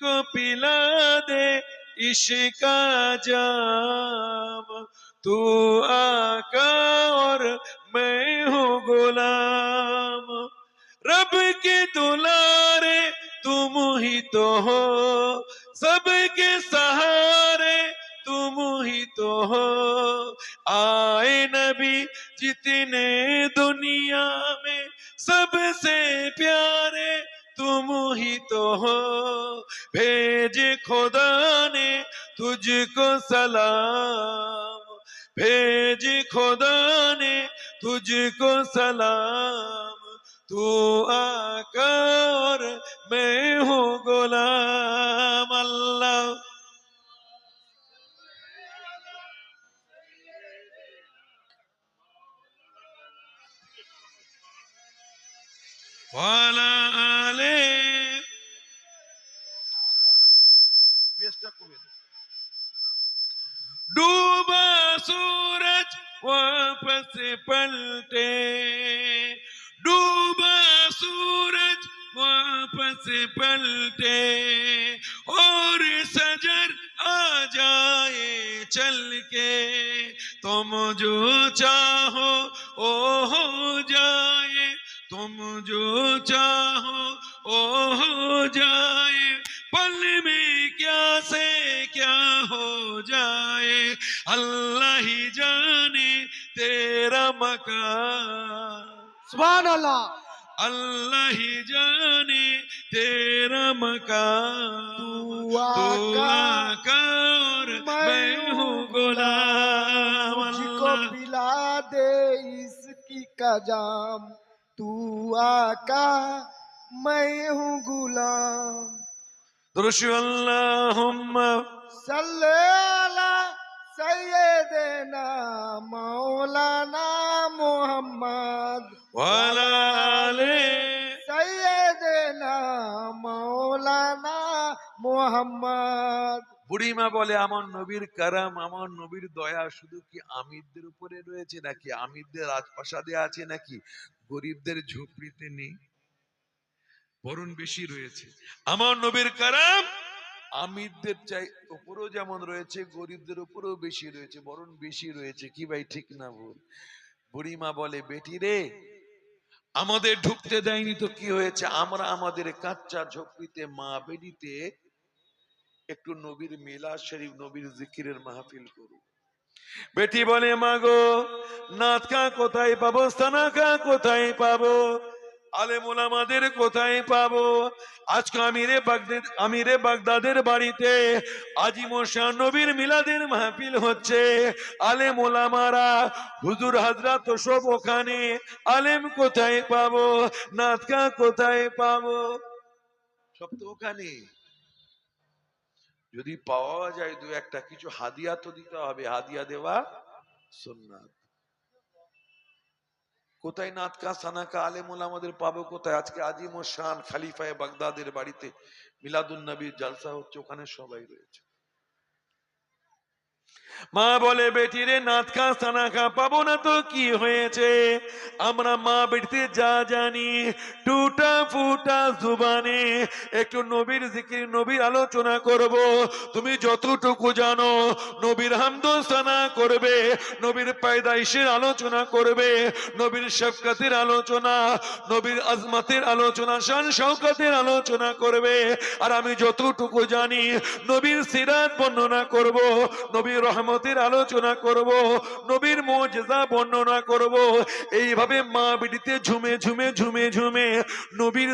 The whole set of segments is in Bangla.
کو پلا دے عشق جام۔ تو آقا اور میں ہوں غلام۔ رب کے دلارے تم ہی تو ہو۔ سب کے سہارے تم ہی تو ہو۔ آئے نبی، جتنے دنیا میں سب سے پیارے تم ہی تو ہو۔ भेज खुदा ने तुझको सलाम भेज खुदा ने तुझको सलाम तू आका چاہو او ہو جائے تم جو چاہو او ہو جائے۔ پل میں کیا سے کیا ہو جائے؟ اللہ ہی جانے تیرا مکان۔ سبحان اللہ۔ اللہ ہی جانے تیرا مکان۔ تو آقا اور میں ہوں گلام اللہ جی۔ دے اس کی کجام تو آقا میں ہوں غلام۔ درشو اللہم۔ صلی اللہ سیدنا مولانا محمد۔ والا علی سیدنا مولانا محمد۔ বুড়িমা বলে, আমার নবীর কারাম, আমার নবীর দয়া, শুধু কি আমিরদের উপরে রয়েছে নাকি? আমিরদের রাজপ্রাসাদে আছে নাকি? গরিবদের ঝুপড়িতে নেই? বরণ বেশি রয়েছে। আমার নবীর কারাম, আমিরদের চাই উপরও যেমন রয়েছে, গরিবদের উপরও বেশি রয়েছে, বরণ বেশি রয়েছে। কি ভাই, ঠিক না ভুল? বুড়িমা বলে, বেটি রে, আমাদের ঢুকতে দেয়নি তো কি হয়েছে? আমরা আমাদের কাচ্চা ঝুপড়িতে, মা বেড়িতে একটু নবীর মিলা শরীফ নবীর জিকিরের মাহফিল করু বেটি বলে, মাগো নাথকা কোথায় পাবো স্থানাকা কোথায় পাবো আলেমুল আমাদের কোথায় পাবো? আজকে আমিরে বাগদাদ আমিরে বাগদাদের বাড়িতে আজি মশা নবীর মিলাদের মাহফিল হচ্ছে। আলেম ওলামারা, হুজুর হাজরা তো সব ওখানে, আলেম কোথায় পাবো নাথকা কোথায় পাবো? সব তো ওখানে। যদি পাওয়া যায় দু একটা কিছু হাদিয়া তো দিতে হবে, হাদিয়া দেওয়া সুন্নাত। কোথায় নাতকা সানাকা আলেমুল আমাদের পাবো কোথায়? আজকে আজিম ও শান খালিফায় বাগদাদের বাড়িতে মিলাদুল নবীর জালসা হচ্ছে, ওখানে সবাই রয়েছে। মা বলে বেটি রে নাতকা, সানাকা, পাবো না তো কি হয়েছে? আমরা মা বেটিতে যা জানি, টুটা ফুটা জুবানে। একটু নবীর জিকির, নবীর আলোচনা করব। তুমি যতটুকু জানো, নবীর হামদোসানা করবে, নবীর পায়দাইশের আলোচনা করবে, নবীর শফকাতের আলোচনা, নবীর আজমাতের আলোচনা, শান শওকাতের আলোচনা করবে। আর আমি যতটুকু জানি, নবীর সিরাত বর্ণনা করব, নবীর রহমতের আলোচনা করব নবীর মোজেজা বর্ণনা করব। এইভাবে মা বিডিতে ঝুমে ঝুমে ঝুমে ঝুমে নবীর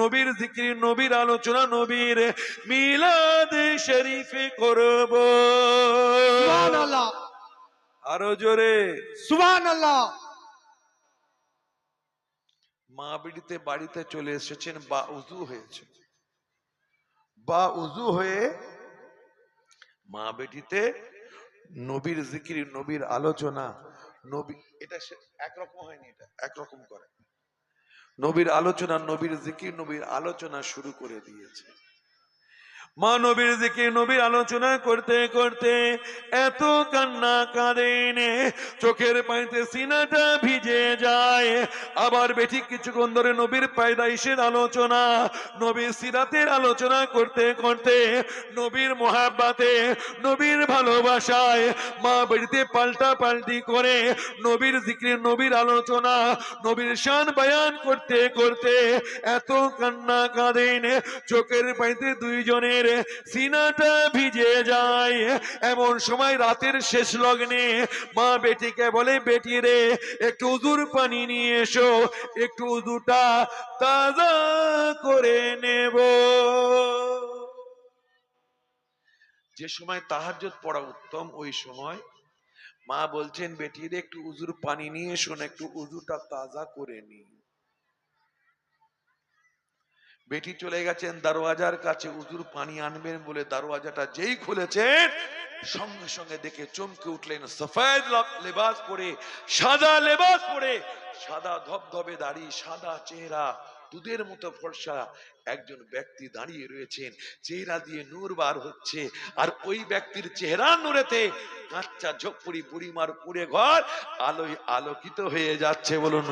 নবীর জিকির নবীর আলোচনা নবীর মিলাদ শরীফে করব। আরও জোরে। সুবহান আল্লাহ মা বিড়িতে বাড়িতে চলে এসেছেন বা উজু হয়েছে। বা উজু হয়ে মা বেটিতে নবীর জিকির, নবীর আলোচনা, নবী, এটা একরকম হয়নি এটা, একরকম করে। নবীর আলোচনা, নবীর জিকির, নবীর আলোচনা শুরু করে দিয়েছে। মা নবীর দিকে নবীর আলোচনা করতে করতে এত কান্না কাঁদেন চোখের পানিতে সিনাটা ভিজে যায়। আবার বেটি কিছুক্ষণ ধরে নবীর পায়দাইশের আলোচনা, নবীর সিরাতের আলোচনা করতে করতে নবীর মোহাব্বাতে, নবীর ভালোবাসায় মা বেটিতে পাল্টা পাল্টি করে নবীর জিক্রি, নবীর আলোচনা, নবীর শান বয়ান করতে করতে এত কান্না কাঁদেন চোখের পানিতে দুইজনের সিনাটা ভিজে যায়। এমন সময় রাতের শেষ লগ্নে মা বেটিকে বলে, বেটি রে, একটু পানি নিয়ে এসো, একটু তাজা করে নেব। যে সময় পড়া উত্তম, ওই সময় মা বলছেন, বেটি রে, একটু উজুর পানি নিয়ে এসো না, একটু উজুটা তাজা করে নি। বেটি চলে গেছেন দারোয়াজার কাছে উজুর পানি আনবেন বলে দারোয়াজাটা যেই খুলেছেন। সঙ্গে সঙ্গে দেখে চমকে উঠলেন সফেদ লেবাস পরে সাদা লেবাস পরে সাদা ধবধবে দাড়ি সাদা চেহারা দুধের মতো ফর্সা। একজন ব্যক্তি দাঁড়িয়ে রয়েছেন চেহারা দিয়ে নূর বার হচ্ছে আর ওই ব্যক্তির চেহারা নূরেতে কাঁচা ঝোপড়ি বুড়িমার পুড়ে ঘর আলোয় আলোকিত হয়ে যাচ্ছে বলুন।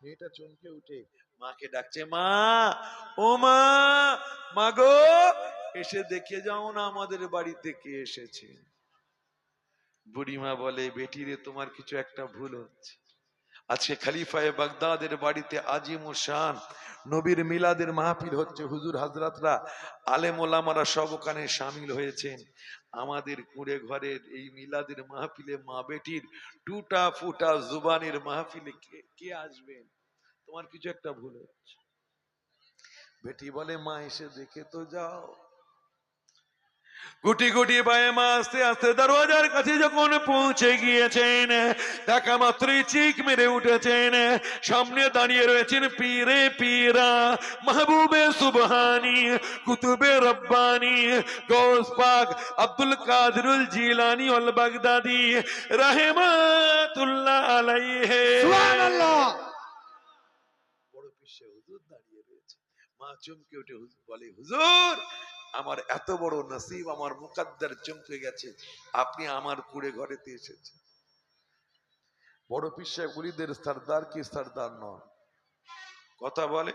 মেয়েটা চমকে উঠে মাকে ডাকছে, মা, ও মা মা গো, এসে দেখে যাও না আমাদের বাড়িতে কে এসেছে। বুড়িমা বলে, বেটি রে, তোমার কিছু একটা ভুল হচ্ছে। আজকে খালিফায়ে বাগদাদের বাড়িতে আজিম ও শান, নবীর মিলাদের মাহফিল হচ্ছে। হুজুর হাজরাতরা, আলেম ওলামারা সব ওখানে সামিল হয়েছেন। আমাদের কুড়ে ঘরের এই মিলাদের মাহফিলে মা বেটির টুটা ফুটা জুবানের মাহফিলে কে কে আসবেন? তোমার কিছু একটা ভুল হচ্ছে। বেটি বলে, মা, এসে দেখে তো যাও। গুটি গুটি পায়ে মা আস্তে আস্তে দরওয়াজার কাছে যখন পৌঁছে গিয়েছেন, দেখা মাত্রই চিক মেরে উঠেছেন। সামনে দাঁড়িয়ে রয়েছেন পীরে পীরা, মাহবুবে সুবহানি, কুতুবে রব্বানি, গৌস পাক আব্দুল কাদরুল জিলানি অল বাগদাদি, রাহেমাতুল্লাহ আলাইহে। সুবহান আল্লাহ বড় পিসে হুজুর দাঁড়িয়ে রয়েছে মা চমকে উঠে বলে, হুজুর, আমার এত বড় নসিব আমার মুকাদ্দার চমকে গেছে। আপনি আমার কুড়ে ঘরেতে এসেছেন। বড় পিসা গুলিদের সর্দার কি সর্দার নন? কথা বলে,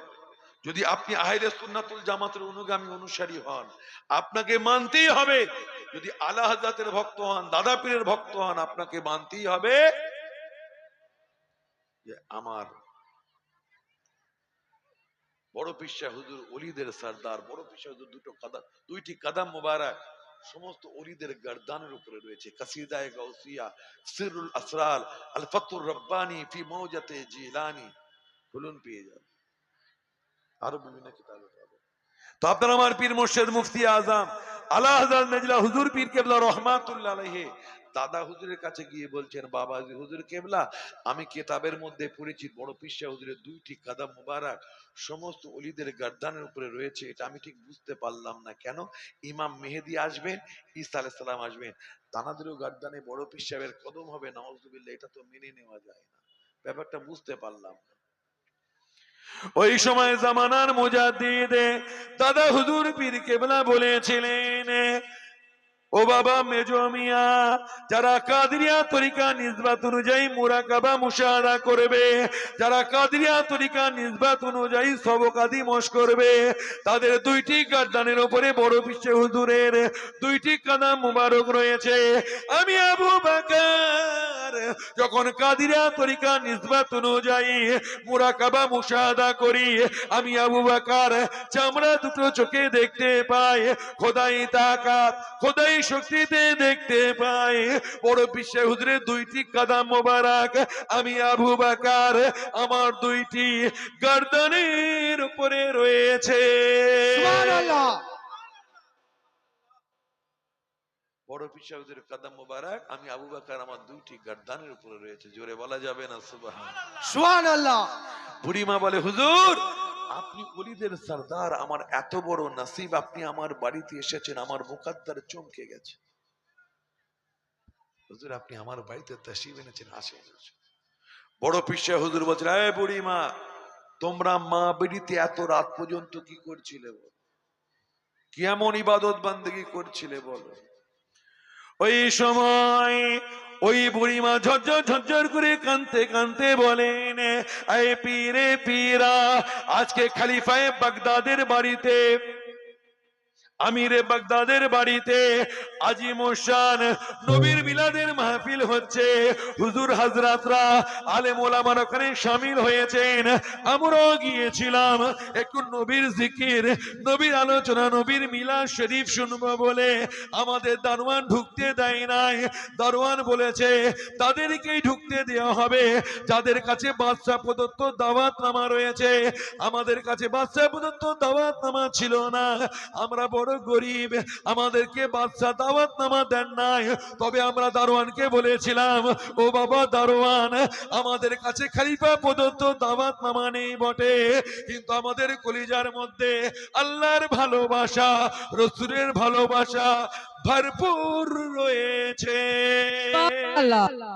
যদি আপনি আহলে সুন্নাতুল জামাতের অনুগামী অনুসারী হন, আপনাকে মানতেই হবে। যদি আলা হাজাতের ভক্ত হন, দাদা পীরের ভক্ত হন, আপনাকে মানতেই হবে যে আমার বড় পিসা হুজুর অলিদের সর্দার, বড় পিসা হুজুর দুটো কাদা দুইটি কাদাম মোবারক, সমস্ত অলিদের গর্দানের উপরে রয়েছে। কাসিদায়ে গাউসিয়া, সিরুল আসরার আল ফাতুর রব্বানি ফি মৌজাতে জিলানি। খুলুন পেয়ে যাবে আরও বিভিন্ন কিতাবে পাবে তো আপনার আমার পীর মুর্শেদ মুফতি আজম, আলা হযরত নজলা হুজুর পীর কেবলা রহমাতুল্লাহ আলাইহি দাদা হুজুরের কাছে গিয়ে বলছেন, বাবা হুজুর কেবলা, আমি কেতাবের মধ্যে পড়েছি, বড় পিসা হুজুরের দুইটি কাদাম মুবারক, সমস্ত অলিদের গর্দানের উপরে রয়েছে, এটা আমি ঠিক বুঝতে পারলাম না কেন? ইমাম মেহেদি আসবেন, ঈসা আলাইহিস আসবেন, তানাদেরও গর্দানে বড় পীর সাহেবের কদম হবে নওয়াজুবিল্লাহ এটা তো মেনে নেওয়া যায় না। ব্যাপারটা বুঝতে পারলাম না। ওই সময় জামানার মুজাদ্দিদে দাদা হুজুর পীর কেবলা বলেছিলেন ও বাবা মেজ মিয়া, যারা কাদরিয়া তরিকা নিজবাত অনুযায়ী মুরাকাবা মুশাহাদা করবে, যারা কাদরিয়া তরিকা নিজবাত অনুযায়ী সবকাদি মশ করবে, তাদের দুইটি গার্দানের উপরে বড় বিশ্বে হুজুরের দুইটি কাদা মুবারক রয়েছে। আমি আবু বাকার যখন কাদিরা তরিকা নিজবাত অনুযায়ী মুরাকাবা মুশাহাদা করি, আমি আবু বাকার চামড়া দুটো চোখে দেখতে পাই, খোদাই তাকাত, খোদাই শক্তিতে দেখতে পাই। বড় বিশ্বে হুজুরের দুইটি কাদাম মোবারক, আমি আবু বাকার, আমার দুইটি গর্দনের উপরে রয়েছে। সুবহান আল্লাহ বড় পিসা হুজুরের কাদাম মোবারক আমি আবু বাকার আমার দুইটি গর্দানের উপরে রয়েছে। জোরে বলা যাবে না? আল্লাহ বুড়িমা বলে হুজুর আপনি অলিদের সর্দার আমার এত বড় নসিব আপনি আমার বাড়িতে এসেছেন আমার মুকাদ্দার চমকে গেছে। হুজুর আপনি আমার বাড়িতে তশরিফ এনেছেন আসেন। বড় পিসা হুজুর বলছেন এ বুড়িমা তোমরা মা বেড়িতে এত রাত পর্যন্ত কি করছিলে বল? কেমন ইবাদত বান্দেগি করছিলে বলো? ওই সময় ওই বুড়িমা ঝরঝর ঝরঝর করে কানতে কানতে বলেন আই পীরে পীরা, আজকে খালিফায় বাগদাদের বাড়িতে আমিরে বাগদাদের বাড়িতে আজি মোশান নবীর মিলাদের মাহফিল হচ্ছে। হুজুর হাজরাতরা আলে ওলামার ওখানে শামিল হয়েছেন। আমরাও গিয়েছিলাম। একটু নবীর জিকির, নবীর আলোচনা, নবীর মিলা শরীফ শুনব বলে আমাদের দারোয়ান ঢুকতে দেয় নাই। দারোয়ান বলেছে, তাদেরকেই ঢুকতে দেওয়া হবে। যাদের কাছে বাদশা প্রদত্ত দাওয়াত নামা রয়েছে, আমাদের কাছে বাদশা প্রদত্ত দাওয়াত নামা ছিল না। আমরা বড় গরিব আমাদেরকে বাদশা দাওয়াত নামা দেন নাই। তবে আমরা দারোয়ানকে বলেছিলাম ও বাবা দারোয়ান আমাদের কাছে খালিফা প্রদত্ত দাওয়াত নামা নেই বটে। কিন্তু আমাদের কলিজার মধ্যে আল্লাহর ভালোবাসা রসুলের ভালোবাসা ভরপুর রয়েছে। আল্লাহ আল্লাহ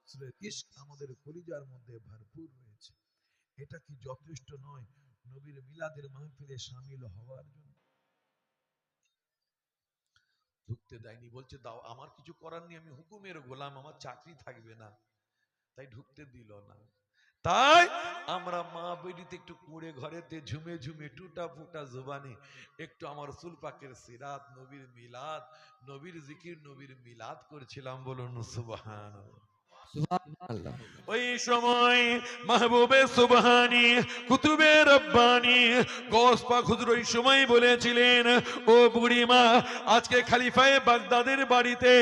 রসুলের ইশক আমাদের কলিজার মধ্যে ভরপুর রয়েছে। এটা কি যথেষ্ট নয়? নবীর মিলাদের মাহফিলে শামিল হওয়ার জন্য। ঢুকতে দেয়নি, বলছে, দাও, আমার কিছু করার নেই, আমি হুকুমের গোলাম, আমার চাকরি থাকবে না। তাই ঢুকতে দিল না। তাই আমরা মা বেডিতে একটু কুড়ে ঘরেতে ঝুমে ঝুমে টুটা ফুটা জোবানে একটু আমার রসুল পাকের সিরাত, নবীর মিলাদ, নবীর জিকির, নবীর মিলাদ করছিলাম বলুন আল্লাহ ওই সময় মাহবুবে সুবহানি, কুতুবে রব্বানি গোসপা খুদর ওই সময় বলেছিলেন, ও বুড়িমা, আজকে খালিফায়ে বাগদাদের বাড়িতে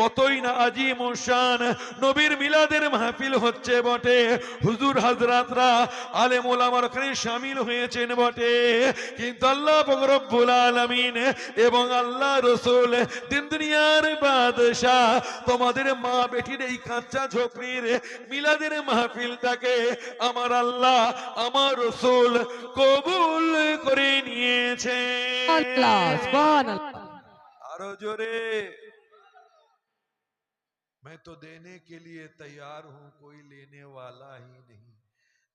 কতই না আজি মোশান নবীর মিলাদের মাহফিল হচ্ছে বটে। হুজুর হাজরাতরা, আলেম ওলামার ওখানে শামিল হয়েছেন বটে। কিন্তু আল্লাহ রব্বুল আলামিন এবং আল্লাহ রসুল, দিন দুনিয়ার বাদশাহ, তোমাদের মা বেটির এই কাঁচা নবীর মিলাদের মাহফিলটাকে আমার আল্লাহ আমার রসুল কবুল করে নিয়েছে আরো জোরে। میں تو دینے کے لیے تیار ہوں کوئی لینے والا ہی نہیں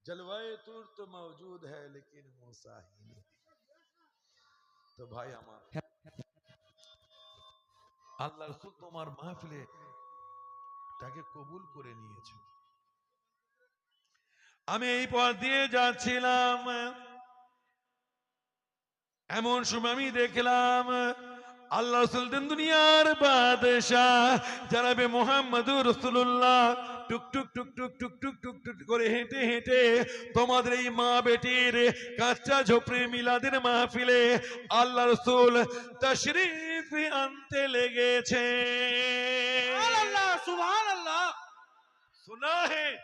جلوائے تور تو موجود ہے لیکن موسیٰ ہی نہیں تو بھائی ہمارا আল্লাহ রসুল তোমার محفلے তাকে কবুল করে নিয়েছে। আমি এই পথ দিয়ে যাচ্ছিলাম। এমন সময় আমি দেখলাম, আল্লাহ সুলতান দুনিয়ার বাদশাহ বে মোহাম্মদুর রসুল্লাহ টুকটুক টুকটুক টুকটুক টুকটুক করে হেঁটে হেঁটে তোমাদের এই মা বেটির কাচ্চা ঝোপড়ি মিলাদের মাহফিলে আল্লাহ রসুল তশরিফ আনতে লেগেছে। سبحان اللہ۔ سنا ہے۔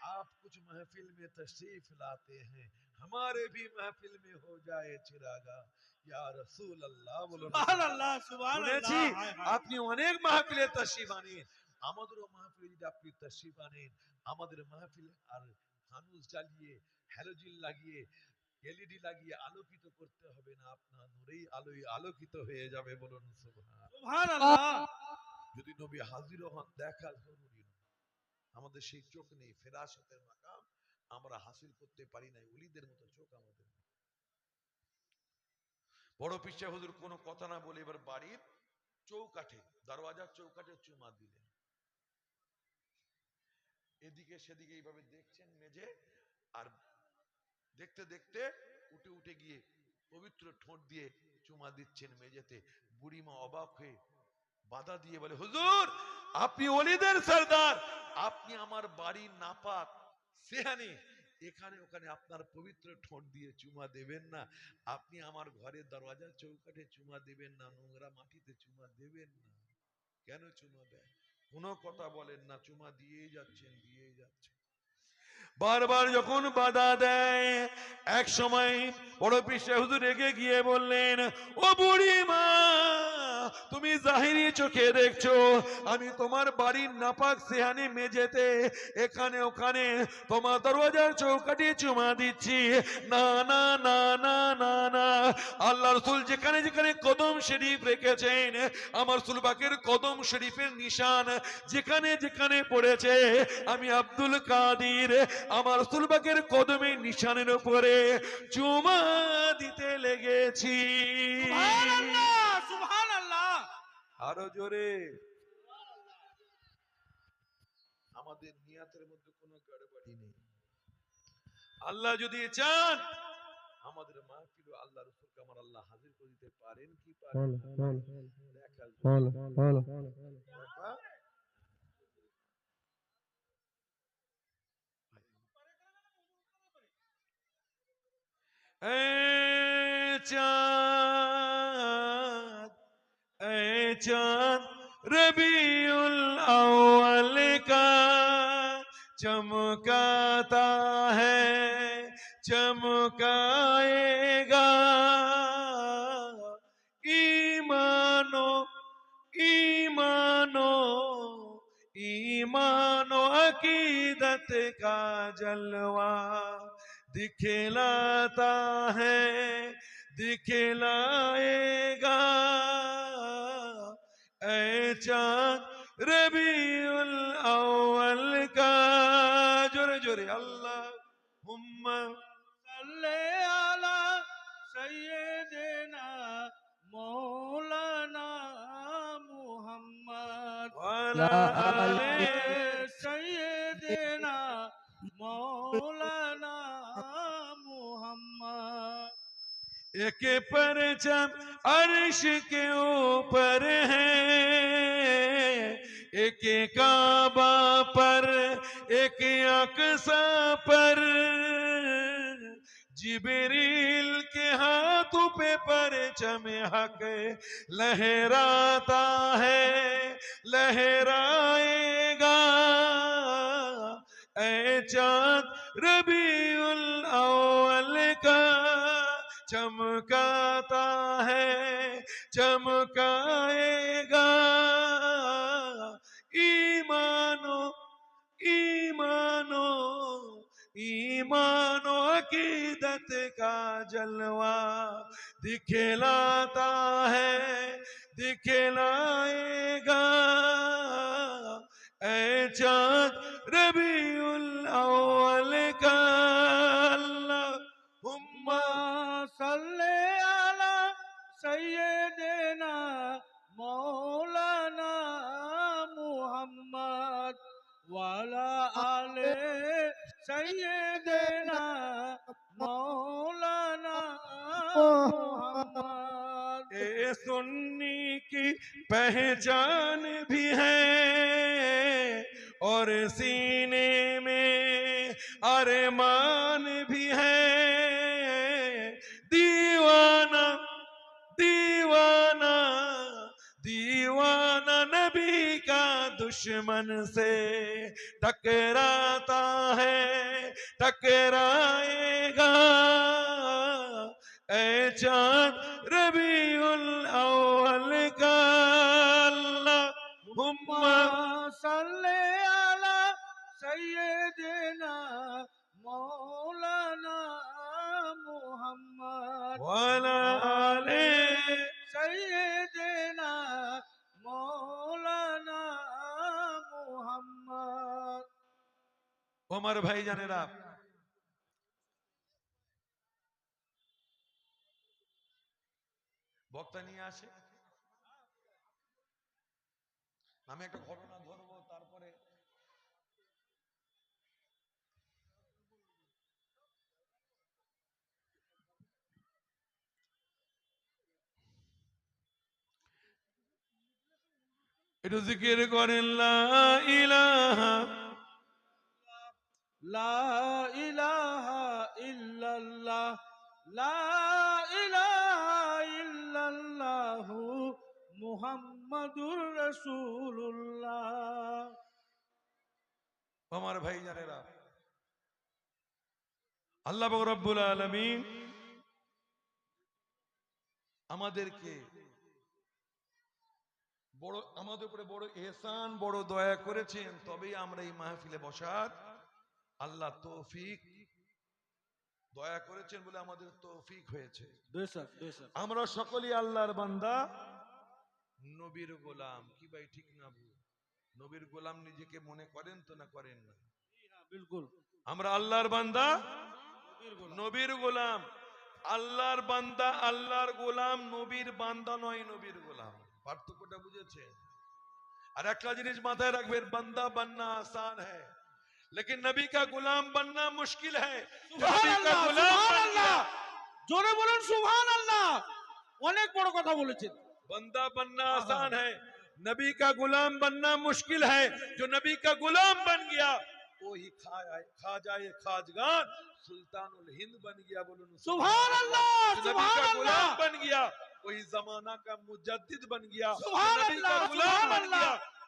آپ کچھ محفل میں تشریف لاتے ہیں۔ ہمارے بھی محفل میں ہو جائے چراغا۔ یا رسول اللہ سبحان اللہ سبحان جی، اللہ۔ آپ نے انہیں ایک محفل تشریف آنے ہیں آمدر و محفل جیدے آپ کی تشریف آنے ہیں آمدر محفل اور خانوز جالیے ہیلوجین لگیے گیلی ڈی لگیے آلو کی تو کرتے ہوئے نا اپنا نوری آلوی آلو کی تو ہوئے جب بولن سبحان اللہ۔ যদি নবী হাজির হন, দেখা জরুরি আমাদের সেই চোখ নেই, ফেরাসতের মাকাম আমরা হাসিল করতে পারি নাই উলিদের মতো চোখ আমাদের বড় পিসা হুজুর কোনো কথা না বলে এবার বাড়ির চৌকাঠে, দরওয়াজার চৌকাঠে চুমা দিলেন। এদিকে সেদিকে এইভাবে দেখছেন মেজে আর দেখতে দেখতে উঠে উঠে গিয়ে পবিত্র ঠোঁট দিয়ে চুমা দিচ্ছেন মেজেতে বুড়িমা অবাক হয়ে বাধা দিয়ে বলে, হুজুর, আপনি অলিদের সর্দার, আপনি আমার বাড়ির নাপাক। সেহানি এখানে, ওখানে আপনার পবিত্র ঠোঁট দিয়ে চুমা দেবেন না। আপনি আমার ঘরের দরওয়াজার চৌকাঠে চুমা দেবেন না, নোংরা মাটিতে চুমা দেবেন না। কেন চুমা দেয়? কোনো কথা বলেন না, চুমা দিয়েই যাচ্ছেন দিয়েই যাচ্ছেন। বারবার যখন বাধা দেয় এক সময় বড় পিসা হুজুর রেগে গিয়ে বললেন, ও বুড়ি তুমি জাহিরি চোখে দেখছ। আমি তোমার বাড়ির নাপাক সেহানি মেজেতে এখানে ওখানে তোমার দরওয়াজার চৌকাঠে চুমা দিচ্ছি। না না না না না না। আল্লাহ রসুল যেখানে যেখানে কদম শরীফ রেখেছেন, আমার সুলবাকের কদম শরীফের নিশান যেখানে যেখানে পড়েছে, আমি আব্দুল কাদির আমার সুলবাকের কদমের নিশানের উপরে চুমা দিতে লেগেছি। সুবহানাল্লাহ সুবহানাল্লাহ। আরও জোরে। আমাদের নিয়াতের মধ্যে কোনো গড়বড়ি নেই। আল্লাহ যদি চান। আমাদের মাহফিল আল্লাহ রসুলকে আমার আল্লাহ হাজির করে দিতে পারেন কি পারেন না? اے چاند ربی الاول کا چمکاتا ہے چمکائے گا ایمانو ایمانو ایمان و عقیدت کا جلوہ دکھلاتا ہے۔ दिखलाएगा ऐ चांद रबीउल अव्वल का जोरे जोरे अल्लाह हुम्मा सल्ले अला सय्यदना मौलाना मुहम्मद वाला आले ایک پرچم عرش کے اوپر ہے، ایک کعبہ پر، ایک اقصا پر۔ جبریل کے ہاتھوں پہ پرچم حق لہراتا ہے، لہرائے گا۔ اے چاند ربی اللہ چمکاتا ہے، چمکائے گا۔ ایمانو ایمانو ایمانو عقیدت کا جلوہ دکھلاتا ہے، دکھلائے گا۔ اے چاند ربی الاول سیدنا مولانا محمد والا آل سیدنا مولانا محمد. اے سنی کی پہچان بھی ہے اور سینے میں ارمان بھی دشمن سے ٹکراتا ہے ٹکرائے گا۔ اے چاند ربی الاول کا اللہ۔ اللہم صلی اللہ سیدنا مولانا محمد۔ وعلا علیہ ওমর ভাই জানেরা বক্তা নিয়ে আসে। আমি একটা ঘটনা ধরবো, তারপরে একটু জিকির করেন, লা ইলাহা মুহাম্মাদুর আমার ভাই জানেরা আল্লাহ রব্বুল আলমিন আমাদেরকে বড়, আমাদের উপরে বড় এহসান, বড় দয়া করেছেন, তবেই আমরা এই মাহফিলে বসার আল্লাহ তৌফিক দয়া করেছেন বলে আমাদের তৌফিক হয়েছে। আমরা সকলেই আল্লাহর বান্দা। নবীর গোলাম কি ভাই ঠিক না ভুল? নবীর গোলাম নিজেকে মনে করেন তো না করেন না? বিলকুল। আমরা আল্লাহর বান্দা নবীর গোলাম। আল্লাহর বান্দা আল্লাহর গোলাম নবীর বান্দা নয় নবীর গোলাম। পার্থক্যটা বুঝেছেন? আর একটা জিনিস মাথায় রাখবেন বান্দা বান্না আসান হ্যাঁ لیکن نبی کا غلام بننا مشکل ہے۔ سبحان اللہ سبحان اللہ۔ جوڑے بولن سبحان اللہ۔ অনেক বড় কথা বলেছেন بندہ بننا آسان ہے۔ نبی کا غلام بننا مشکل ہے۔ جو نبی کا غلام بن گیا وہ ہی کھا جائے خاجگان سلطان الہند بن گیا سبحان اللہ نبی کا غلام بن گیا وہی زمانہ کا مجدد بن گیا۔ سبحان اللہ سبحان اللہ۔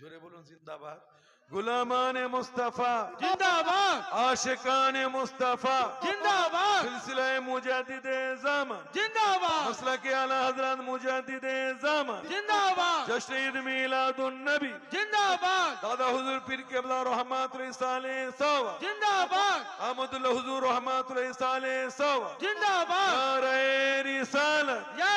জোরে বলুন জিন্দাবাদ। গুলামানে মুস্তাফা। জিন্দাবাদ। আশেকানে মুস্তাফা। জিন্দাবাদ। সিলসিলায় মুজাহিদে জামান। জিন্দাবাদ। মাসলাকে আলা হযরত মুজাহিদে জামান। জিন্দাবাদ। জশ্ন ঈদ মিলাদুন নবী। জিন্দাবাদ। দাদা হুজুর পীর কেবলা রহমাতুল্লাহ সালে সাওয়া। জিন্দাবাদ। আহমদুল্লাহ হুজুর রহমাতুল্লাহ সালে সাওয়া। জিন্দাবাদ। নারায়ে রিসালাত। ইয়া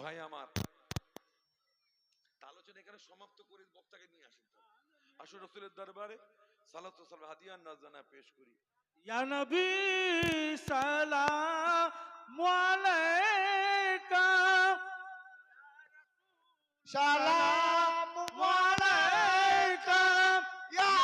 ভাই আমার। আলোচনা এখানে সমাপ্ত করে বক্তাকে নিয়ে আসুন আসুন রসুলের দরবারে। সালাত সালাম হাদিয়ান নাজানা পেশ করি। ইয়া নবী সালাম আলাইকা। সালাম আলাইকা। ইয়া